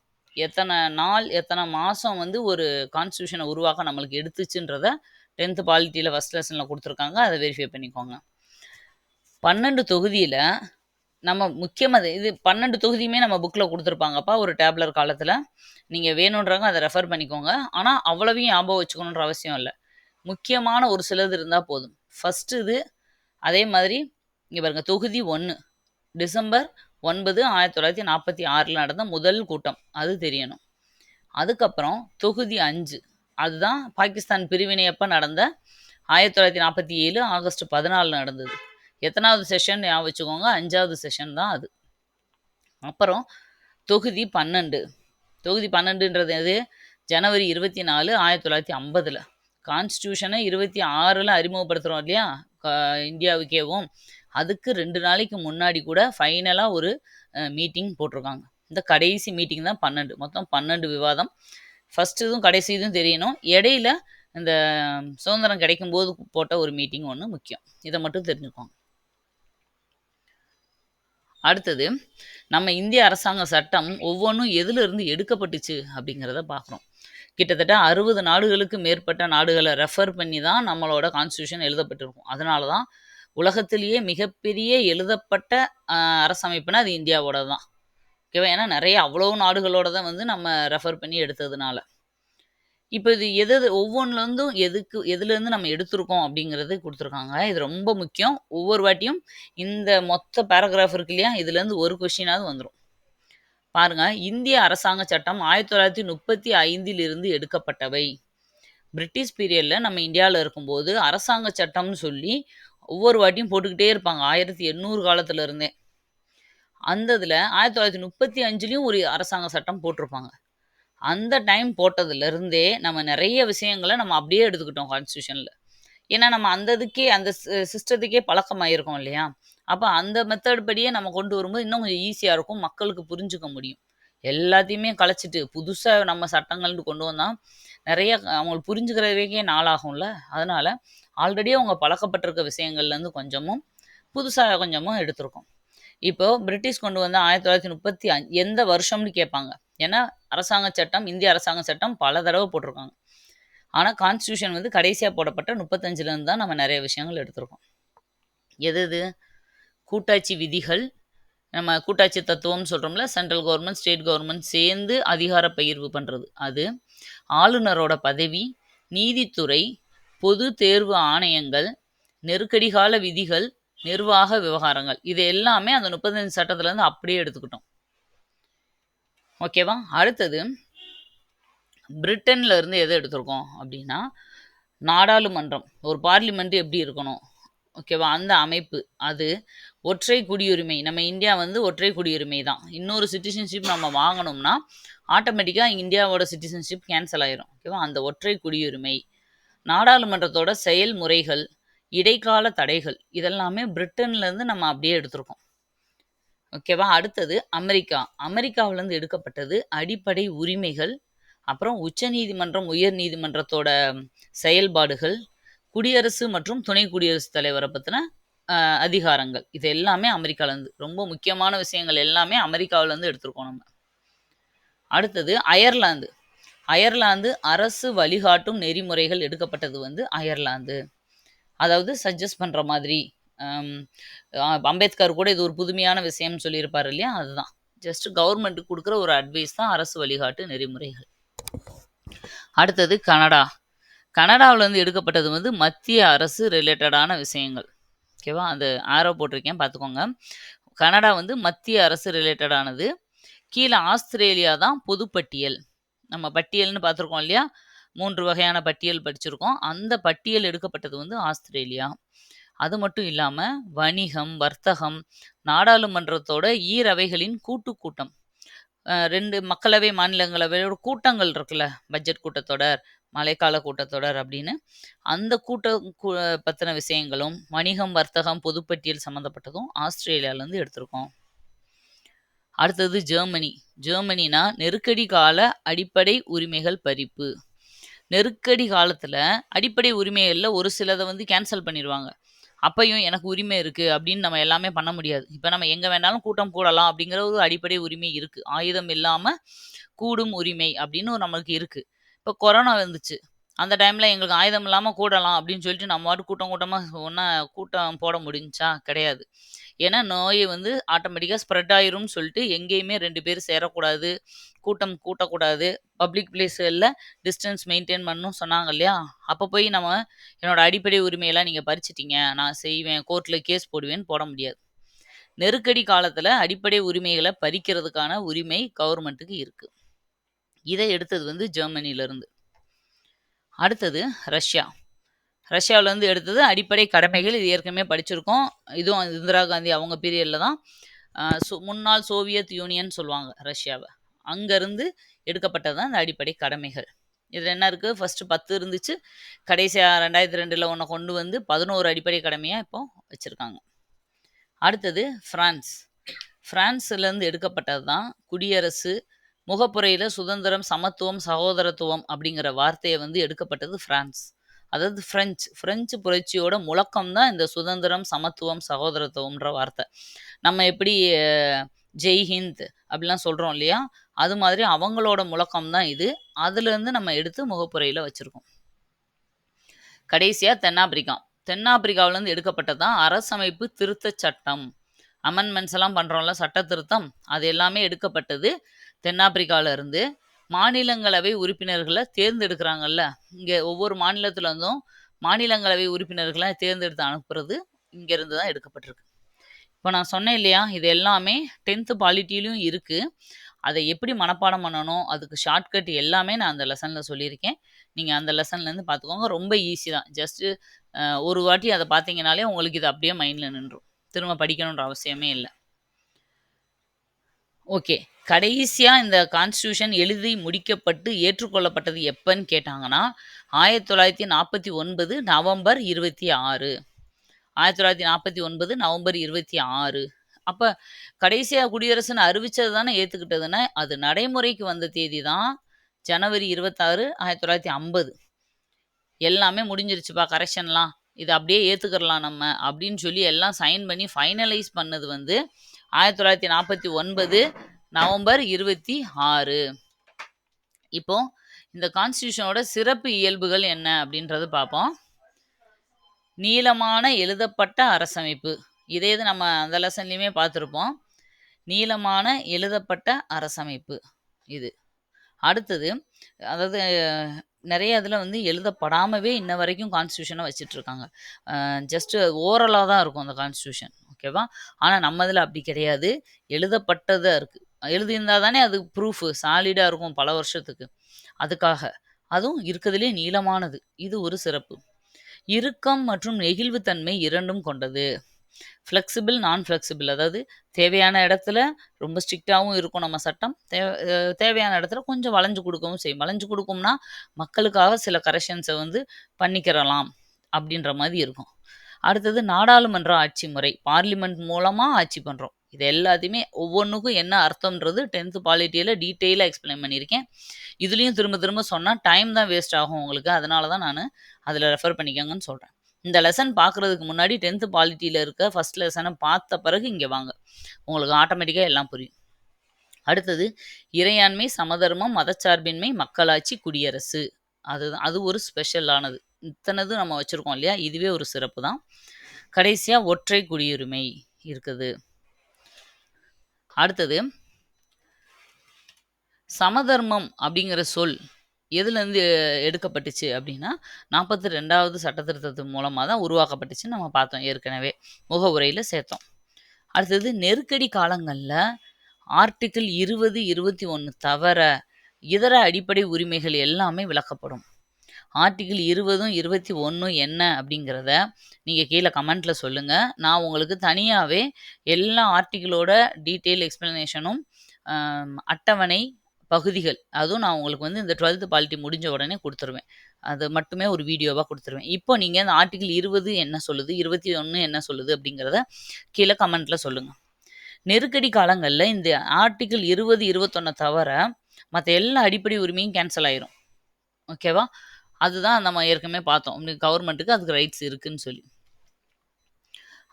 [SPEAKER 1] எத்தனை நாள் எத்தனை மாதம் வந்து ஒரு கான்ஸ்டியூஷனை உருவாக்க நம்மளுக்கு எடுத்துச்சுன்றத டென்த்து பாலிட்டியில் ஃபஸ்ட் லெசனில் கொடுத்துருக்காங்க அதை வெரிஃபை பண்ணிக்கோங்க பன்னெண்டு தொகுதியில் நம்ம முக்கியமாக இது பன்னெண்டு தொகுதியுமே நம்ம புக்கில் கொடுத்துருப்பாங்கப்பா ஒரு டேப்லர் காலத்தில் நீங்கள் வேணுன்றாங்க அதை ரெஃபர் பண்ணிக்கோங்க ஆனால் அவ்வளவையும் ஞாபகம் வச்சுக்கணுன்ற அவசியம் இல்லை முக்கியமான ஒரு சிலது இருந்தால் போதும் ஃபஸ்ட்டு இது அதே மாதிரி இங்கே பாருங்கள் தொகுதி ஒன்று டிசம்பர் ஒன்பது ஆயிரத்தி தொள்ளாயிரத்தி நாற்பத்தி ஆறில் நடந்த முதல் கூட்டம் அது தெரியணும் அதுக்கப்புறம் தொகுதி அஞ்சு அதுதான் பாகிஸ்தான் பிரிவினை அப்போ நடந்த ஆயிரத்தி தொள்ளாயிரத்தி நாற்பத்தி ஏழு ஆகஸ்ட் பதினாலில் நடந்தது எத்தனாவது செஷன் ஞாபகம் வச்சுக்கோங்க அஞ்சாவது செஷன் தான் அது அப்புறம் தொகுதி பன்னெண்டு தொகுதி பன்னெண்டுன்றது எது ஜனவரி இருபத்தி நாலு ஆயிரத்தி தொள்ளாயிரத்தி ஐம்பதில் கான்ஸ்டியூஷனை இருபத்தி ஆறில் அறிமுகப்படுத்துகிறோம் இல்லையா இந்தியாவுக்கேவும் அதுக்கு ரெண்டு நாளைக்கு முன்னாடி கூட ஃபைனலாக ஒரு மீட்டிங் போட்டிருக்காங்க இந்த கடைசி மீட்டிங் தான் பன்னெண்டு மொத்தம் பன்னெண்டு விவாதம் ஃபஸ்ட்டு இதுவும் கடைசி இதுவும் தெரியணும் இடையில இந்த சுதந்திரம் கிடைக்கும் போது போட்ட ஒரு மீட்டிங் ஒன்று முக்கியம் இதை மட்டும் தெரிஞ்சுக்கோங்க அடுத்தது நம்ம இந்திய அரசாங்க சட்டம் ஒவ்வொன்றும் எதுலேருந்து எடுக்கப்பட்டுச்சு அப்படிங்கிறத பார்க்குறோம் கிட்டத்தட்ட அறுபது நாடுகளுக்கு மேற்பட்ட நாடுகளை ரெஃபர் பண்ணி தான் நம்மளோட கான்ஸ்டியூஷன் எழுதப்பட்டிருக்கும் அதனால தான் உலகத்திலேயே மிகப்பெரிய எழுதப்பட்ட அரசமைப்புனா அது இந்தியாவோட தான் ஓகேவா ஏன்னா நிறைய அவ்வளோ நாடுகளோட தான் வந்து நம்ம ரெஃபர் பண்ணி எடுத்ததுனால இப்போ இது எது ஒவ்வொன்றுலேருந்தும் எதுக்கு எதுலேருந்து நம்ம எடுத்திருக்கோம் அப்படிங்கிறது கொடுத்துருக்காங்க இது ரொம்ப முக்கியம் ஒவ்வொரு வாட்டியும் இந்த மொத்த பேராகிராஃப் இருக்கு இல்லையா இதுலேருந்து ஒரு கொஷினாவது வந்துடும் பாருங்க இந்திய அரசாங்க சட்டம் ஆயிரத்தி தொள்ளாயிரத்தி முப்பத்தி ஐந்திலிருந்து எடுக்கப்பட்டவை பிரிட்டிஷ் பீரியடில் நம்ம இந்தியாவில் இருக்கும்போது அரசாங்க சட்டம்னு சொல்லி ஒவ்வொரு வாட்டியும் போட்டுக்கிட்டே இருப்பாங்க ஆயிரத்தி எண்ணூறு காலத்தில் இருந்தே அந்த இதில் ஆயிரத்தி தொள்ளாயிரத்தி முப்பத்தி அஞ்சுலேயும் ஒரு அரசாங்க சட்டம் போட்டிருப்பாங்க அந்த டைம் போட்டதுலேருந்தே நம்ம நிறைய விஷயங்களை நம்ம அப்படியே எடுத்துக்கிட்டோம் கான்ஸ்டியூஷனில் ஏன்னா நம்ம அந்த அந்த சிஸ்டத்துக்கே பழக்கமாயிருக்கோம் இல்லையா அப்போ அந்த மெத்தட் படியே நம்ம கொண்டு வரும்போது இன்னும் கொஞ்சம் ஈஸியாக இருக்கும் மக்களுக்கு புரிஞ்சுக்க முடியும் எல்லாத்தையுமே கலைச்சிட்டு புதுசாக நம்ம சட்டங்கள்னு கொண்டு வந்தால் நிறைய அவங்களுக்கு புரிஞ்சுக்கிறதுக்கே நாளாகும்ல அதனால் ஆல்ரெடி அவங்க பழக்கப்பட்டிருக்க விஷயங்கள்லேருந்து கொஞ்சமும் புதுசாக கொஞ்சமும் எடுத்திருக்கோம் இப்போது பிரிட்டிஷ் கொண்டு வந்த ஆயிரத்தி தொள்ளாயிரத்தி முப்பத்தி அஞ்சு எந்த வருஷம்னு கேட்பாங்க ஏன்னா அரசாங்க சட்டம் இந்திய அரசாங்க சட்டம் பல தடவை போட்டிருக்காங்க ஆனால் கான்ஸ்டியூஷன் வந்து கடைசியாக போடப்பட்ட முப்பத்தஞ்சுலேருந்து தான் நம்ம நிறைய விஷயங்கள் எடுத்திருக்கோம் எது இது கூட்டாட்சி விதிகள் நம்ம கூட்டாட்சி தத்துவம்னு சொல்கிறோம்ல சென்ட்ரல் கவர்மெண்ட் ஸ்டேட் கவர்மெண்ட் சேர்ந்து அதிகார பகிர்வு பண்ணுறது அது ஆளுநரோட பதவி நீதித்துறை பொது தேர்வு ஆணையங்கள் நெருக்கடிகால விதிகள் நிர்வாக விவகாரங்கள் இது எல்லாமே அந்த முப்பத்தஞ்சு சட்டத்துலேருந்து அப்படியே எடுத்துக்கிட்டோம் ஓகேவா அடுத்தது பிரிட்டன்ல இருந்து எதை எடுத்திருக்கோம் அப்படின்னா நாடாளுமன்றம் ஒரு பார்லிமெண்ட் எப்படி இருக்கணும் ஓகேவா அந்த அமைப்பு அது ஒற்றை குடியுரிமை நம்ம இந்தியா வந்து ஒற்றை குடியுரிமை தான் இன்னொரு சிட்டிசன்ஷிப் நம்ம வாங்கணும்னா ஆட்டோமேட்டிக்காக இந்தியாவோட சிட்டிசன்ஷிப் கேன்சல் ஆயிரும் ஓகேவா அந்த ஒற்றை குடியுரிமை நாடாளுமன்றத்தோட செயல்முறைகள் இடைக்கால தடைகள் இதெல்லாமே பிரிட்டன்லேருந்து நம்ம அப்படியே எடுத்திருக்கோம் ஓகேவா அடுத்தது அமெரிக்கா அமெரிக்காவிலேருந்து எடுக்கப்பட்டது அடிப்படை உரிமைகள் அப்புறம் உச்ச நீதிமன்றம் உயர் நீதிமன்றத்தோட செயல்பாடுகள் குடியரசு மற்றும் துணை குடியரசுத் தலைவரை பற்றின அதிகாரங்கள் இது எல்லாமே அமெரிக்காவிலேருந்து ரொம்ப முக்கியமான விஷயங்கள் எல்லாமே அமெரிக்காவிலேருந்து எடுத்துருக்கோம் நம்ம அடுத்தது அயர்லாந்து அயர்லாந்து அரசு வழிகாட்டும் நெறிமுறைகள் எடுக்கப்பட்டது வந்து அயர்லாந்து அதாவது சஜஸ்ட் பண்ணுற மாதிரி அம்பேத்கர் கூட இது ஒரு புதுமையான விஷயம்னு சொல்லியிருப்பார் இல்லையா அதுதான் ஜஸ்ட் கவர்மெண்ட்டுக்கு கொடுக்குற ஒரு அட்வைஸ் தான் அரசு வழிகாட்டு நெறிமுறைகள் அடுத்தது கனடா கனடாவிலேருந்து எடுக்கப்பட்டது வந்து மத்திய அரசு ரிலேட்டடான விஷயங்கள் ஓகேவா அந்த ஆரோ போட்டிருக்கேன் பார்த்துக்கோங்க கனடா வந்து மத்திய அரசு ரிலேட்டடானது கீழே ஆஸ்திரேலியா தான் பொதுப்பட்டியல் நம்ம பட்டியல்னு பார்த்துருக்கோம் இல்லையா மூன்று வகையான பட்டியல் படிச்சிருக்கோம் அந்த பட்டியல் எடுக்கப்பட்டது வந்து ஆஸ்திரேலியா அது மட்டும் இல்லாமல் வணிகம் வர்த்தகம் நாடாளுமன்றத்தோட ஈரவைகளின் கூட்டு கூட்டம் ரெண்டு மக்களவை மாநிலங்களவையோட கூட்டங்கள் இருக்குல்ல பட்ஜெட் கூட்டத்தொடர் மழைக்கால கூட்டத்தொடர் அப்படின்னு அந்த கூட்டம் பற்றின விஷயங்களும் வணிகம் வர்த்தகம் பொதுப்பட்டியல் சம்மந்தப்பட்டதும் ஆஸ்திரேலியாவிலேருந்து எடுத்திருக்கோம் அடுத்தது ஜெர்மனி ஜெர்மனினா நெருக்கடி கால அடிப்படை உரிமைகள் பறிப்பு நெருக்கடி காலத்தில் அடிப்படை உரிமைகளில் ஒரு சிலதை வந்து கேன்சல் பண்ணிடுவாங்க அப்பையும் எனக்கு உரிமை இருக்குது அப்படின்னு நம்ம எல்லாமே பண்ண முடியாது இப்போ நம்ம எங்கே வேணாலும் கூட்டம் கூடலாம் அப்படிங்கிற ஒரு அடிப்படை உரிமை இருக்குது ஆயுதம் இல்லாமல் கூடும் உரிமை அப்படின்னு நம்மளுக்கு இருக்குது இப்போ கொரோனா வந்துச்சு அந்த டைமில் எங்களுக்கு ஆயுதம் இல்லாமல் கூடலாம் அப்படின்னு சொல்லிட்டு நம்ம வாட்டு கூட்டம் கூட்டமாக ஒன்றா கூட்டம் போட முடிஞ்சா கிடையாது ஏன்னா நோயை வந்து ஆட்டோமேட்டிக்காக ஸ்ப்ரெட் ஆயிரும்னு சொல்லிட்டு எங்கேயுமே ரெண்டு பேர் சேரக்கூடாது கூட்டம் கூட்டக்கூடாது பப்ளிக் பிளேஸ்களில் டிஸ்டன்ஸ் மெயின்டைன் பண்ணணும் சொன்னாங்க இல்லையா அப்போ போய் நம்ம என்னோடய அடிப்படை உரிமையெல்லாம் நீங்கள் பறிச்சிட்டிங்க நான் செய்வேன் கோர்ட்டில் கேஸ் போடுவேன்னு போட முடியாது நெருக்கடி காலத்தில் அடிப்படை உரிமைகளை பறிக்கிறதுக்கான உரிமை கவர்மெண்ட்டுக்கு இருக்குது இதை எடுத்தது வந்து ஜெர்மனியிலேருந்து அடுத்தது ரஷ்யா ரஷ்யாவிலேருந்து எடுத்தது அடிப்படை கடமைகள் இது ஏற்கனவே படிச்சிருக்கோம் இதுவும் இந்திரா காந்தி அவங்க பீரியடில் தான் சோ முன்னாள் சோவியத் யூனியன் சொல்லுவாங்க ரஷ்யாவை அங்கேருந்து எடுக்கப்பட்டது தான் இந்த அடிப்படை கடமைகள் இதில் என்ன இருக்குது ஃபஸ்ட்டு பத்து இருந்துச்சு கடைசியாக ரெண்டாயிரத்தி ரெண்டில் ஒன்று கொண்டு வந்து பதினோரு அடிப்படை கடமையாக இப்போ வச்சுருக்காங்க அடுத்தது ஃப்ரான்ஸ் ஃப்ரான்ஸ்லேருந்து எடுக்கப்பட்டது தான் குடியரசு முகப்புரையில் சுதந்திரம் சமத்துவம் சகோதரத்துவம் அப்படிங்கிற வார்த்தையை வந்து எடுக்கப்பட்டது ஃப்ரான்ஸ் அதாவது ஃப்ரெஞ்சு ஃப்ரெஞ்சு புரட்சியோட முழக்கம் தான் இந்த சுதந்திரம் சமத்துவம் சகோதரத்துவம்ன்ற வார்த்தை நம்ம எப்படி ஜெய் ஹிந்த் அப்படிலாம் சொல்கிறோம் இல்லையா அது மாதிரி அவங்களோட முழக்கம் தான் இது அதுலேருந்து நம்ம எடுத்து முகப்புரையில் வச்சுருக்கோம் கடைசியாக தென்னாப்பிரிக்கா தென்னாப்பிரிக்காவிலேருந்து எடுக்கப்பட்டது தான் அரசமைப்பு திருத்த சட்டம் அமெண்ட்மெண்ட்ஸ் எல்லாம் பண்ணுறோம்ல சட்ட திருத்தம் அது எல்லாமே எடுக்கப்பட்டது தென்னாப்பிரிக்காவிலேருந்து மாநிலங்களவை உறுப்பினர்களை தேர்ந்தெடுக்கிறாங்கல்ல இங்கே ஒவ்வொரு இருந்தும் மாநிலங்களவை உறுப்பினர்களை தேர்ந்தெடுத்து அனுப்புறது இங்கேருந்து தான் எடுக்கப்பட்டிருக்கு இப்போ நான் சொன்னேன் இல்லையா இது எல்லாமே டென்த்து பாலிட்டிலையும் இருக்குது அதை எப்படி மனப்பாடம் பண்ணணும் அதுக்கு ஷார்ட்கட் எல்லாமே நான் அந்த லெசனில் சொல்லியிருக்கேன் நீங்கள் அந்த லெசன்லேருந்து பார்த்துக்கோங்க ரொம்ப ஈஸி தான் ஜஸ்ட்டு ஒரு வாட்டி அதை பார்த்தீங்கனாலே உங்களுக்கு இது அப்படியே மைண்டில் நின்றும் திரும்ப படிக்கணுன்ற அவசியமே இல்லை ஓகே கடைசியாக இந்த கான்ஸ்டியூஷன் எழுதி முடிக்கப்பட்டு ஏற்றுக்கொள்ளப்பட்டது எப்போன்னு கேட்டாங்கன்னா ஆயிரத்தி தொள்ளாயிரத்தி நாற்பத்தி ஒன்பது நவம்பர் இருபத்தி ஆறு ஆயிரத்தி தொள்ளாயிரத்தி நாற்பத்தி ஒன்பது நவம்பர் இருபத்தி ஆறு அப்போ கடைசியாக குடியரசுன்னு அறிவித்தது தானே ஏற்றுக்கிட்டதுன்னா அது நடைமுறைக்கு வந்த தேதி தான் ஜனவரி இருபத்தாறு ஆயிரத்தி தொள்ளாயிரத்தி ஐம்பது எல்லாமே முடிஞ்சிருச்சுப்பா கரெக்ஷன்லாம் இதை அப்படியே ஏற்றுக்கிறலாம் நம்ம அப்படின்னு சொல்லி எல்லாம் சைன் பண்ணி ஃபைனலைஸ் பண்ணது வந்து ஆயிரத்தி தொள்ளாயிரத்தி நாற்பத்தி ஒன்பது நவம்பர் இருபத்தி ஆறு இப்போ இந்த கான்ஸ்டியூஷனோட சிறப்பு இயல்புகள் என்ன அப்படின்றது பார்ப்போம் நீளமான எழுதப்பட்ட அரசமைப்பு இதே இது நம்ம அந்த லெசன்லையுமே பார்த்துருப்போம் நீளமான எழுதப்பட்ட அரசமைப்பு இது அடுத்தது அதாவது நிறைய இதில் வந்து எழுதப்படாமவே இன்ன வரைக்கும் கான்ஸ்டியூஷனை வச்சிட்ருக்காங்க ஜஸ்ட்டு ஓரலாக தான் இருக்கும் அந்த கான்ஸ்டியூஷன் ஓகேவா ஆனால் நம்ம இதில் அப்படி கிடையாது எழுதப்பட்டதாக இருக்குது எழுதியிருந்தால் தானே அது ப்ரூஃபு சாலிடாக இருக்கும் பல வருஷத்துக்கு அதுக்காக அதுவும் இருக்கிறதுலே நீளமானது இது ஒரு சிறப்பு இறுக்கம் மற்றும் நெகிழ்வுத்தன்மை இரண்டும் கொண்டது ஃப்ளெக்சிபிள் நான் ஃப்ளெக்சிபிள் அதாவது தேவையான இடத்துல ரொம்ப ஸ்ட்ரிக்டாகவும் இருக்கும் நம்ம சட்டம் தேவையான இடத்துல கொஞ்சம் வளைஞ்சு கொடுக்கவும் செய்யும் வளைஞ்சு கொடுக்கும்னா மக்களுக்காக சில கரெக்ஷன்ஸை வந்து பண்ணிக்கிறலாம் அப்படின்ற மாதிரி இருக்கும் அடுத்தது நாடாளுமன்ற ஆட்சி முறை பார்லிமெண்ட் மூலமாக ஆட்சி பண்ணுறோம் இது எல்லாத்தையுமே ஒவ்வொன்றுக்கும் என்ன அர்த்தம்ன்றது டென்த்து பாலிட்டியில் டீட்டெயிலாக எக்ஸ்பிளைன் பண்ணியிருக்கேன் இதுலேயும் திரும்ப திரும்ப சொன்னால் டைம் தான் வேஸ்ட் ஆகும் உங்களுக்கு அதனால தான் நான் அதில் ரெஃபர் பண்ணிக்கோங்கன்னு சொல்கிறேன் இந்த லெசன் பார்க்குறதுக்கு முன்னாடி டென்த்து பாலிட்டியில் இருக்க ஃபஸ்ட் லெசனை பார்த்த பிறகு இங்கே வாங்க உங்களுக்கு ஆட்டோமேட்டிக்காக எல்லாம் புரியும் அடுத்தது இறையாண்மை சமதர்மம் மதச்சார்பின்மை மக்களாட்சி குடியரசு அதுதான் அது ஒரு ஸ்பெஷலானது இத்தனது நம்ம வச்சுருக்கோம் இல்லையா இதுவே ஒரு சிறப்பு தான் கடைசியாக ஒற்றை குடியுரிமை இருக்குது அடுத்தது சமதர்மம் அப்படிங்கிற சொல் எதுலேருந்து எடுக்கப்பட்டுச்சு அப்படின்னா நாற்பத்தி ரெண்டாவது சட்ட திருத்தத்து மூலமாக தான் உருவாக்கப்பட்டுச்சுன்னு நம்ம பார்த்தோம் ஏற்கனவே உரையில் சேர்த்தோம் அடுத்தது நெருக்கடி காலங்களில் ஆர்டிக்கிள் இருபது இருபத்தி ஒன்று தவிர இதர அடிப்படை உரிமைகள் எல்லாமே விளக்கப்படும் ஆர்டிகிள் இருபதும் இருபத்தி ஒன்றும் என்ன அப்படிங்கிறத நீங்கள் கீழே கமெண்ட்டில் சொல்லுங்கள் நான் உங்களுக்கு தனியாகவே எல்லா ஆர்டிகிளோட டீட்டெயில் எக்ஸ்ப்ளனேஷனும் அட்டவணை பகுதிகள் அதுவும் நான் உங்களுக்கு வந்து இந்த டுவெல்த்து பாலிட்டி முடிஞ்ச உடனே கொடுத்துருவேன் அது மட்டுமே ஒரு வீடியோவாக கொடுத்துருவேன் இப்போ நீங்கள் அந்த ஆர்டிகிள் இருபது என்ன சொல்லுது இருபத்தி ஒன்று என்ன சொல்லுது அப்படிங்கிறத கீழே கமெண்ட்டில் சொல்லுங்கள் நெருக்கடி காலங்களில் இந்த ஆர்டிகிள் இருபது இருபத்தொன்னை தவிர மற்ற எல்லா அடிப்படை உரிமையும் கேன்சல் ஆயிரும் ஓகேவா அதுதான் நம்ம ஏற்கனவே பார்த்தோம் கவர்மெண்ட்டுக்கு அதுக்கு ரைட்ஸ் இருக்குன்னு சொல்லி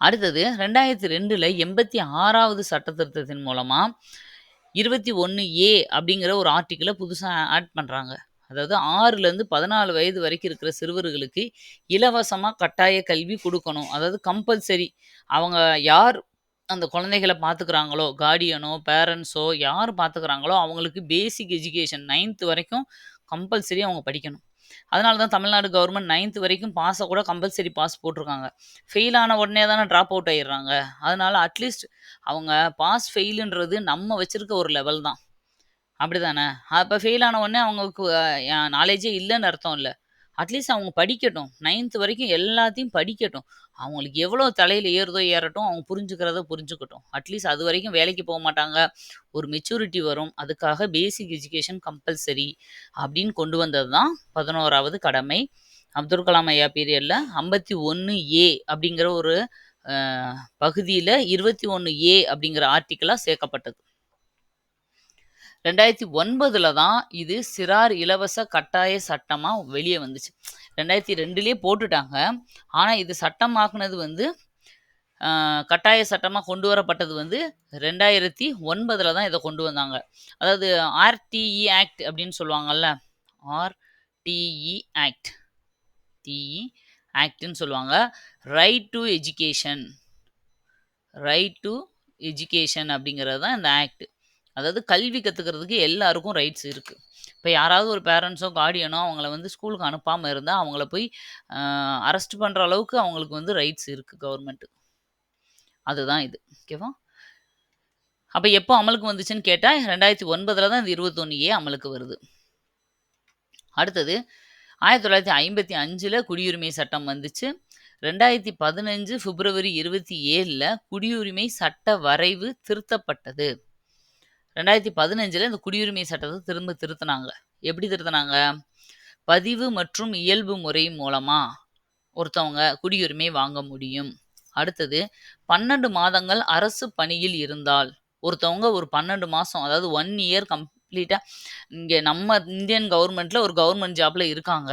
[SPEAKER 1] அடுத்தது ரெண்டாயிரத்தி ரெண்டில் எண்பத்தி ஆறாவது சட்ட திருத்தத்தின் மூலமாக இருபத்தி ஒன்று ஏ அப்படிங்கிற ஒரு ஆர்டிக்கிளை புதுசாக ஆட் பண்ணுறாங்க அதாவது ஆறுலேருந்து பதினாலு வயது வரைக்கும் இருக்கிற சிறுவர்களுக்கு இலவசமாக கட்டாய கல்வி கொடுக்கணும் அதாவது கம்பல்சரி அவங்க யார் அந்த குழந்தைகளை பார்த்துக்கிறாங்களோ கார்டியனோ பேரண்ட்ஸோ யார் பார்த்துக்கிறாங்களோ அவங்களுக்கு பேசிக் எஜுகேஷன் நைன்த்து வரைக்கும் கம்பல்சரி அவங்க படிக்கணும் அதனால தான் தமிழ்நாடு கவர்மெண்ட் நைன்த் வரைக்கும் பாஸை கூட கம்பல்சரி பாஸ் போட்டிருக்காங்க ஃபெயில் ஆன உடனே தானே ட்ராப் அவுட் ஆயிடுறாங்க அதனால அட்லீஸ்ட் அவங்க பாஸ் ஃபெயிலுன்றது நம்ம வச்சுருக்க ஒரு லெவல் தான் அப்படி தானே அப்போ ஃபெயில் ஆன உடனே அவங்களுக்கு நாலேஜே இல்லைன்னு அர்த்தம் இல்லை அட்லீஸ்ட் அவங்க படிக்கட்டும் நைன்த் வரைக்கும் எல்லாத்தையும் படிக்கட்டும் அவங்களுக்கு எவ்வளோ தலையில் ஏறுதோ ஏறட்டும் அவங்க புரிஞ்சுக்கிறத புரிஞ்சுக்கட்டும் அட்லீஸ்ட் அது வரைக்கும் வேலைக்கு போக மாட்டாங்க ஒரு மெச்சூரிட்டி வரும் அதுக்காக பேசிக் எஜுகேஷன் கம்பல்சரி அப்படின்னு கொண்டு வந்தது தான் பதினோராவது கடமை அப்துல் கலாம் ஐயா பீரியடில் ஐம்பத்தி ஒன்று ஏ அப்படிங்கிற ஒரு பகுதியில் இருபத்தி ஒன்று ஏ அப்படிங்கிற ஆர்டிக்கலாக சேர்க்கப்பட்டது ரெண்டாயிரத்தி ஒன்பதில் தான் இது சிறார் இலவச கட்டாய சட்டமாக வெளியே வந்துச்சு ரெண்டாயிரத்தி ரெண்டுலேயே போட்டுட்டாங்க ஆனால் இது சட்டமாக்குனது வந்து கட்டாய சட்டமாக கொண்டு வரப்பட்டது வந்து ரெண்டாயிரத்தி ஒன்பதில் தான் இதை கொண்டு வந்தாங்க அதாவது ஆர்டிஇ ஆக்ட் அப்படின்னு சொல்லுவாங்கல்ல ஆர்டிஇ ஆக்ட் டிஇ ஆக்ட்னு சொல்லுவாங்க right to education right to education அப்படிங்கிறது தான் இந்த ஆக்ட் அதாவது கல்வி கற்றுக்கிறதுக்கு எல்லாருக்கும் ரைட்ஸ் இருக்குது இப்போ யாராவது ஒரு பேரண்ட்ஸோ கார்டியனோ அவங்கள வந்து ஸ்கூலுக்கு அனுப்பாமல் இருந்தால் அவங்கள போய் அரெஸ்ட் பண்ணுற அளவுக்கு அவங்களுக்கு வந்து ரைட்ஸ் இருக்குது கவர்மெண்ட்டுக்கு அதுதான் இது ஓகேவா அப்போ எப்போ அமலுக்கு வந்துச்சுன்னு கேட்டால் ரெண்டாயிரத்தி ஒன்பதில் தான் இந்த இருபத்தொன்று ஏ அமலுக்கு வருது அடுத்தது ஆயிரத்தி தொள்ளாயிரத்தி ஐம்பத்தி அஞ்சில் குடியுரிமை சட்டம் வந்துச்சு ரெண்டாயிரத்தி பதினஞ்சு பிப்ரவரி இருபத்தி ஏழில் குடியுரிமை சட்ட வரைவு திருத்தப்பட்டது ரெண்டாயிரத்தி பதினஞ்சில் இந்த குடியுரிமை சட்டத்தை திரும்ப திருத்தினாங்க எப்படி திருத்தினாங்க பதிவு மற்றும் இயல்பு முறை மூலமாக ஒருத்தவங்க குடியுரிமை வாங்க முடியும் அடுத்தது பன்னெண்டு மாதங்கள் அரசு பணியில் இருந்தால் ஒருத்தவங்க ஒரு பன்னெண்டு மாதம் அதாவது ஒன் இயர் கம்ப்ளீட்டாக இங்கே நம்ம இந்தியன் கவர்மெண்ட்டில் ஒரு கவர்மெண்ட் ஜாப்பில் இருக்காங்க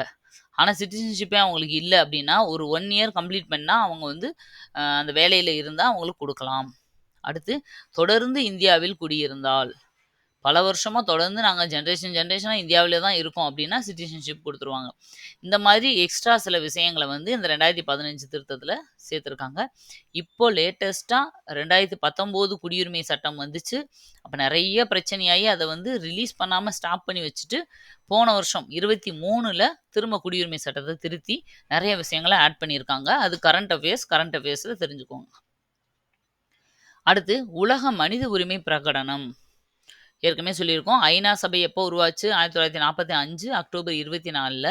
[SPEAKER 1] ஆனால் சிட்டிசன்ஷிப்பே அவங்களுக்கு இல்லை அப்படின்னா ஒரு ஒன் இயர் கம்ப்ளீட் பண்ணால் அவங்க வந்து அந்த வேலையில் இருந்தால் அவங்களுக்கு கொடுக்கலாம் அடுத்து தொடர்ந்து இந்தியாவில் குடியிருந்தால் பல வருஷமாக தொடர்ந்து நாங்கள் ஜென்ரேஷன் ஜென்ரேஷனாக இந்தியாவிலே தான் இருக்கோம் அப்படின்னா சிட்டிசன்ஷிப் கொடுத்துருவாங்க இந்த மாதிரி எக்ஸ்ட்ரா சில விஷயங்களை வந்து இந்த ரெண்டாயிரத்தி பதினஞ்சு திருத்தத்தில் சேர்த்துருக்காங்க இப்போ லேட்டஸ்ட்டாக ரெண்டாயிரத்தி பத்தொம்போது குடியுரிமை சட்டம் வந்துச்சு அப்போ நிறைய பிரச்சனையாகி அதை வந்து ரிலீஸ் பண்ணாமல் ஸ்டாப் பண்ணி வச்சுட்டு போன வருஷம் இருபத்தி மூணில் திரும்ப குடியுரிமை சட்டத்தை திருத்தி நிறைய விஷயங்களை ஆட் பண்ணியிருக்காங்க அது கரண்ட் அஃபேர்ஸ் கரண்ட் அஃபேர்ஸில் தெரிஞ்சுக்கோங்க அடுத்து உலக மனித உரிமை பிரகடனம் ஏற்கனவே சொல்லியிருக்கோம் ஐநா சபை எப்போ உருவாச்சு ஆயிரத்தி தொள்ளாயிரத்தி நாற்பத்தி அஞ்சு அக்டோபர் இருபத்தி நாலில்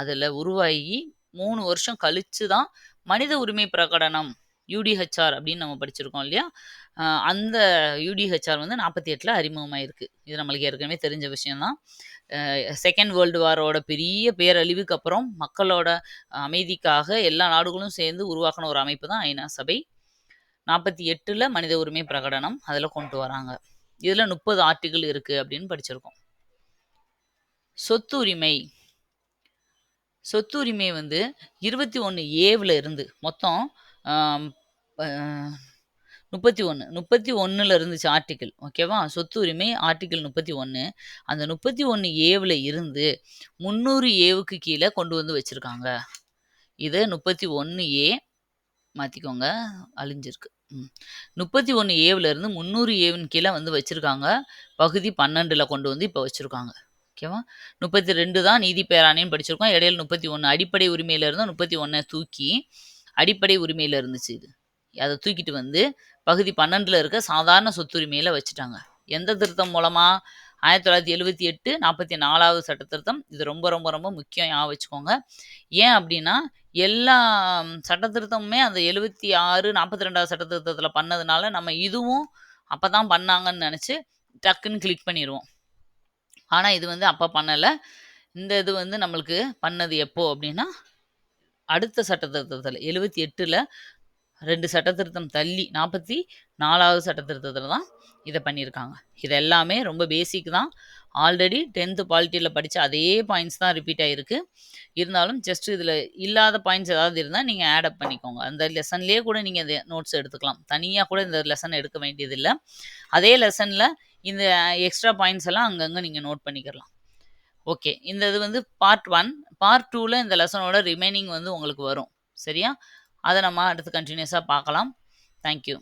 [SPEAKER 1] அதில் உருவாகி மூணு வருஷம் கழித்து தான் மனித உரிமை பிரகடனம் யூடிஹெச்ஆர் அப்படின்னு நம்ம படிச்சிருக்கோம் இல்லையா அந்த யூடிஹெச்ஆர் வந்து நாற்பத்தி எட்டில் அறிமுகமாயிருக்கு இது நம்மளுக்கு ஏற்கனவே தெரிஞ்ச விஷயம்தான் செகண்ட் வேர்ல்டு வாரோட பெரிய பேரழிவுக்கு அப்புறம் மக்களோட அமைதிக்காக எல்லா நாடுகளும் சேர்ந்து உருவாக்கின ஒரு அமைப்பு தான் ஐநா சபை நாற்பத்தி எட்டில் மனித உரிமை பிரகடனம் அதில் கொண்டு வராங்க இதில் முப்பது ஆர்டிகிள் இருக்குது அப்படின்னு படிச்சிருக்கோம் சொத்துரிமை சொத்துரிமை வந்து இருபத்தி ஒன்று ஏவில் இருந்து மொத்தம் முப்பத்தி ஒன்று முப்பத்தி ஒன்றில் இருந்துச்சு ஆர்டிக்கிள் ஓகேவா சொத்து உரிமை ஆர்டிக்கிள் முப்பத்தி ஒன்று அந்த முப்பத்தி ஒன்று ஏவில் இருந்து முந்நூறு ஏவுக்கு கீழே கொண்டு வந்து வச்சுருக்காங்க இதை முப்பத்தி ஒன்று ஏ மாற்றிக்கோங்க அழிஞ்சிருக்கு முப்பத்தி ஒன்று ஏவுலேருந்து முந்நூறு ஏவின் கீழே வந்து வச்சுருக்காங்க பகுதி பன்னெண்டில் கொண்டு வந்து இப்போ வச்சுருக்காங்க ஓகேவா? முப்பத்தி ரெண்டு தான் நீதி பேராணின்னு படிச்சிருக்கோம். இடையில ஒன்று அடிப்படை உரிமையிலிருந்து ஒன்றை தூக்கி, அடிப்படை உரிமையில் இருந்துச்சு இது. அதை தூக்கிட்டு வந்து பகுதி பன்னெண்டில் இருக்க சாதாரண சொத்துரிமையில் வச்சுட்டாங்க. எந்த திருத்தம் மூலமாக ஆயிரத்தி தொள்ளாயிரத்தி எட்டு நாற்பத்தி நாலாவது சட்ட திருத்தம். இது ரொம்ப ரொம்ப ரொம்ப முக்கியம் யா வச்சுக்கோங்க. ஏன் அப்படின்னா எல்லா சட்ட திருத்தமுமே அந்த எழுபத்தி ஆறு நாற்பத்தி ரெண்டாவது சட்ட திருத்தத்தில் பண்ணதுனால நம்ம இதுவும் அப்போ தான் பண்ணாங்கன்னு நினச்சி டக்குன்னு கிளிக் பண்ணிடுவோம் ஆனால் இது வந்து அப்போ பண்ணலை இந்த இது வந்து நம்மளுக்கு பண்ணது எப்போது அப்படின்னா அடுத்த சட்ட திருத்தத்தில் எழுபத்தி எட்டில் ரெண்டு சட்ட திருத்தம் தள்ளி நாற்பத்தி நாலாவது சட்ட திருத்தத்தில் தான் இதை பண்ணியிருக்காங்க இது எல்லாமே ரொம்ப பேசிக் தான் ஆல்ரெடி டென்த்து பாலிட்டியில் படித்த அதே பாயிண்ட்ஸ் தான் ரிப்பீட் ஆகிருக்கு இருந்தாலும் ஜஸ்ட் இதில் இல்லாத பாயிண்ட்ஸ் ஏதாவது இருந்தால் நீங்கள் ஆட் அப் பண்ணிக்கோங்க அந்த லெசன்லேயே கூட நீங்கள் இந்த நோட்ஸ் எடுத்துக்கலாம் தனியாக கூட இந்த லெசன் எடுக்க வேண்டியதில்லை அதே லெசனில் இந்த எக்ஸ்ட்ரா பாயிண்ட்ஸ் எல்லாம் அங்கங்கே நீங்கள் நோட் பண்ணிக்கலாம் ஓகே இந்த இது வந்து பார்ட் ஒன் பார்ட் டூவில் இந்த லெசனோட ரிமைனிங் வந்து உங்களுக்கு வரும் சரியா அதை நம்ம அடுத்து கண்டினியூஸாக பார்க்கலாம் தேங்க்யூ